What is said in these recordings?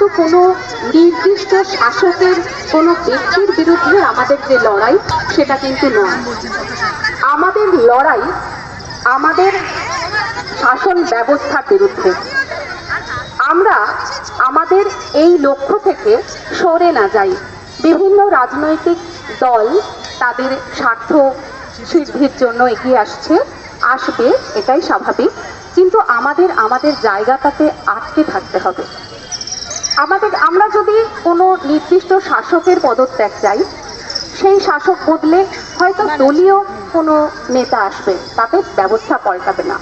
কিন্তু কোনো নির্দিষ্ট শাসকের কোনো ব্যক্তির বিরুদ্ধে আমাদের যে লড়াই, সেটা কিন্তু নয়। আমাদের লড়াই আমাদের শাসন ব্যবস্থার বিরুদ্ধে। আমরা আমাদের এই লক্ষ্য থেকে সরে না যাই। বিভিন্ন রাজনৈতিক দল তাদের স্বার্থ সিদ্ধির জন্য এগিয়ে আসছে, আসবে, এটাই স্বাভাবিক। কিন্তু আমাদের আমাদের জায়গাটাতে আটকে থাকতে হবে। আমাদের, আমরা যদি কোনো নির্দিষ্ট শাসকের পদত্যাগ চাই, সেই শাসক বদলে হয়তো দলীয় কোনো নেতা আসবে, তাতে ব্যবস্থা পাল্টাবে না।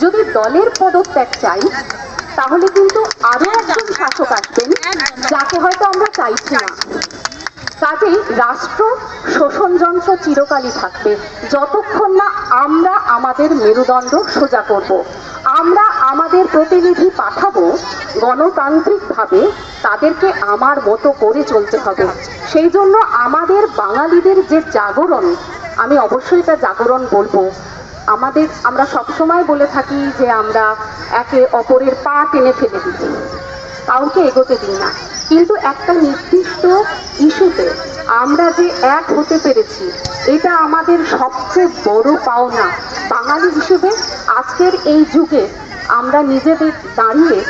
যদি দলের পদত্যাগ চাই, তাহলে কিন্তু আরও একজন শাসক আসবেন, যাকে হয়তো আমরা চাইছি না। কাজেই রাষ্ট্র শোষণ যন্ত্র চিরকালই থাকবে। যতক্ষণ না আমরা আমাদের মেরুদণ্ড সোজা করব। আমরা আমাদের প্রতিনিধি পাঠাবো গণতান্ত্রিকভাবে তাদেরকে আমার মতো করে চলতে হবে। সেই জন্য আমাদের বাঙালিদের যে জাগরণ, আমি অবশ্যই এটা জাগরণ বলব। আমাদের, আমরা সবসময় বলে থাকি যে আমরা একে অপরের পা টেনে ফেলে দিই। কাউকে এগোতে দিই না। কিন্তু একটা নির্দিষ্ট ইস্যুতে আমরা যে এক হতে পেরেছি, এটা আমাদের সবচেয়ে বড় পাওনা বাঙালি হিসেবে আজকের এই যুগে। আমরা নিজেদের দাঁড়িয়ে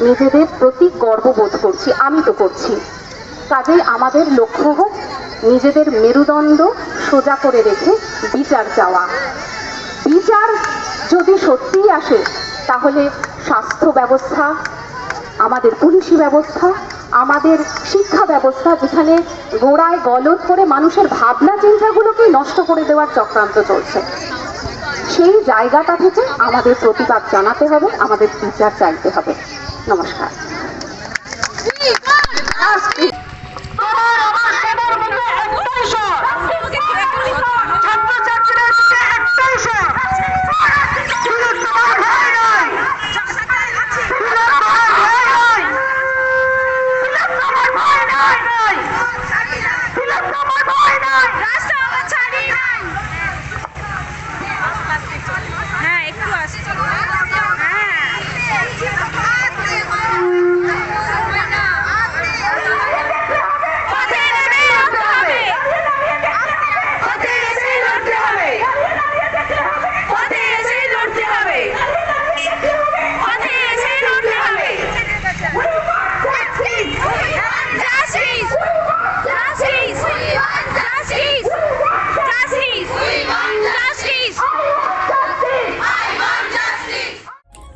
নিজেদের প্রতি গর্ববোধ করছি আমি তো করছি। কাজেই আমাদের লক্ষ্য হোক নিজেদের মেরুদণ্ড সোজা করে রেখে বিচার চাওয়া। বিচার যদি সত্যিই আসে, তাহলে স্বাস্থ্য ব্যবস্থা, আমাদের পুলিশি ব্যবস্থা, আমাদের শিক্ষা ব্যবস্থা, যেখানে গোড়ায় গলদ করে মানুষের ভাবনা চিন্তাগুলোকেই নষ্ট করে দেওয়ার চক্রান্ত চলছে। সেই জায়গাটা থেকে আমাদের প্রতিবাদ জানাতে হবে আমাদের বিচার চাইতে হবে। নমস্কার।